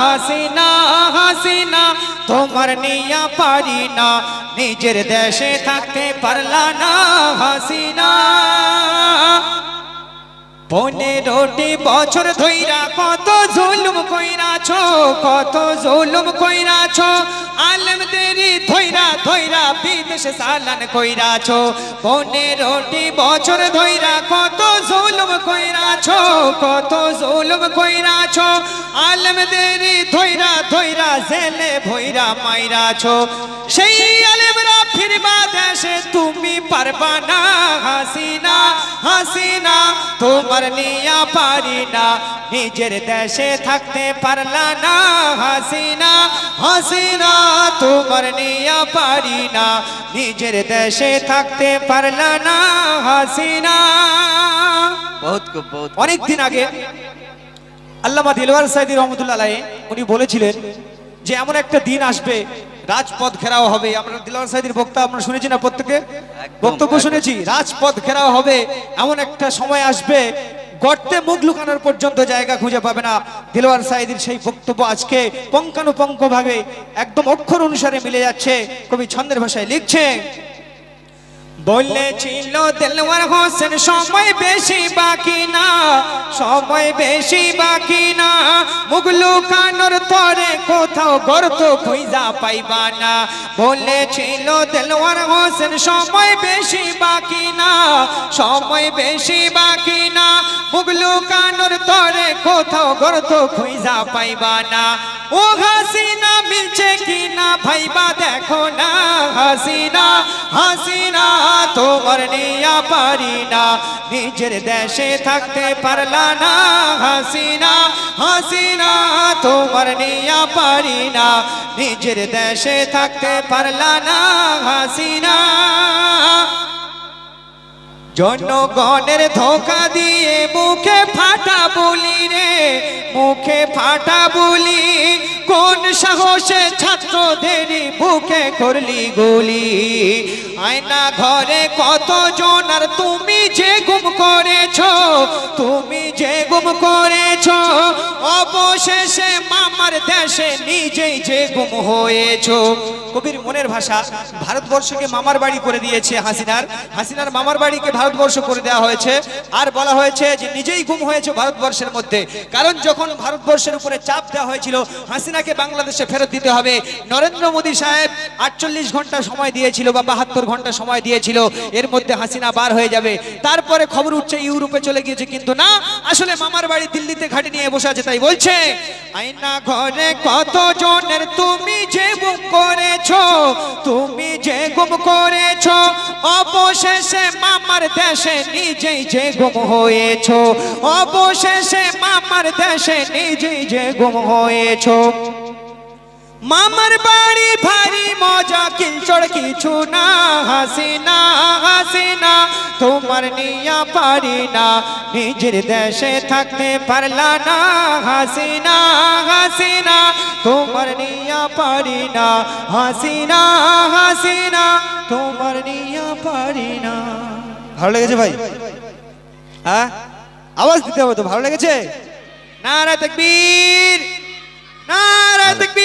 হাসিনা হাসিনা তোমার নিয়া পারি না। নিজের দেশে থাকতে পারলা না হাসিনা। পনেরোটি বছর ধইরা কত জুলুম কইরাছ, কত জুলুম কইরাছ আলমদেরি ধইরা ধইরা বিদেশ সালান কইরাছ, পনেরোটি বছর ধইরা কত জুলুম কইরাছ, কত জুলুম কইরাছ আলমদেরি ধইরা ধইরা জেলে ভইরা মাইরাছ। সেই আলেমরা ফিরবা দেশে, তুমি পারবা না, হাসিনা হাসিনা তোমার নিয়া পারি না। নিজের দেশে থাকতে পারলা না হাসিনা। হাসিনা তোমার নিয়া পারি না। নিজের দেশে থাকতে পারলা না হাসিনা। বহুত খুব বহুত অনেক দিন আগে আল্লামা দিলওয়ার সাইদি রহমতুল্লাহ আলাইহি উনি বলেছিলেন যে এমন একটা দিন আসবে রাজপথ ঘেরাও হবে। আমরা দিলওয়ার সাইদির বক্তা আমরা শুনেছি না প্রত্যেকে? বক্তব্য শুনেছি। রাজপথ ঘেরাও হবে এমন একটা সময় আসবে গর্তে মুখ লুকানোর পর্যন্ত জায়গা খুঁজে পাবে না। দিলওয়ার সাইদির সেই বক্তব্য আজকে পঙ্কানুপঙ্ক ভাবে একদম অক্ষর অনুসারে মিলে যাচ্ছে। কবি ছন্দের ভাষায় লিখছে বলেছিল দেলওয়ার হোসেন সময় বেশি সময় বেশি বাকি না। মুগলু কানোর তরে কোথাও গর্ত খুঁজা পাইবা না। বলেছিল দেলওয়ার হোসেন, সময় বেশি বাকি না, সময় বেশি বাকি না। মুগলু কানোর তরে কোথাও গর্ত খুঁজা পাইবা না। ও হাসিনা মিলছে কিনা ভাইবা দেখো না, হাসিনা হাসিনা, তোমার নিয়া পারি না। নিজের দেশে থাকতে পারলা না, হাসিনা হাসিনা, তোমার নিয়া পারি না। নিজের দেশে থাকতে পারলা না, হাসিনা। জনগণের ধোকা দিয়ে মুখে ফাটা বলি রে, মুখে ফাটা বলি কোন সাহসে ছাত্রদের বুকে করলি গুলি? আয়না ঘরে কত জনার তুমি যে গুম করেছ? তুমি গুম করেছ, অবশেষে মামার দেশে নিজেই যে গুম হয়েছ। কবির মনের ভাষা, ভারতবর্ষকে মামার বাড়ি করে দিয়েছে হাসিনার। হাসিনার মামার বাড়িকে ভারতবর্ষ করে দেওয়া হয়েছে। আর বলা হয়েছে যে নিজেই গুম হয়েছে ভারতবর্ষের মধ্যে। কারণ যখন ভারতবর্ষের উপরে চাপ দেওয়া হয়েছিল, হাসিনাকে বাংলাদেশে ফেরত দিতে হবে। নরেন্দ্র মোদী সাহেব আটচল্লিশ ঘণ্টা সময় দিয়েছিল বা বাহাত্তর ঘণ্টা সময় দিয়েছিল। এর মধ্যে হাসিনা বার হয়ে যাবে। তারপরে খবর উঠছে, ইউরোপে চলে গিয়েছে। কিন্তু না, আসলে মামার বাড়ি দিল্লিতে ঘাটে নিয়ে বসে আছে, তাই বলছে, আয়না ঘরে কত জনের তুমি যে গুম করেছ? তুমি যে গুম করেছ? অবশেষে মামার দেশে নিজেই যে গুম হয়েছো। অবশেষে মামার দেশে নিজেই যে গুম হয়েছো। মামার বাড়ি ভারী মজা কিলচড় কিছু না, হাসিনা হাসিনা। তোমার নিয়া পারি না। নিজের দেশে থাকতে পারলা না হাসিনা হাসিনা। তোমার নিয়া পারি না হাসিনা হাসিনা। তোমার নিয়া পারি না। ভালো লেগেছে ভাই? হ্যাঁ? আওয়াজ দিতে হবে তো ভালো লেগেছে? নারা তকবীর নারা তকবীর।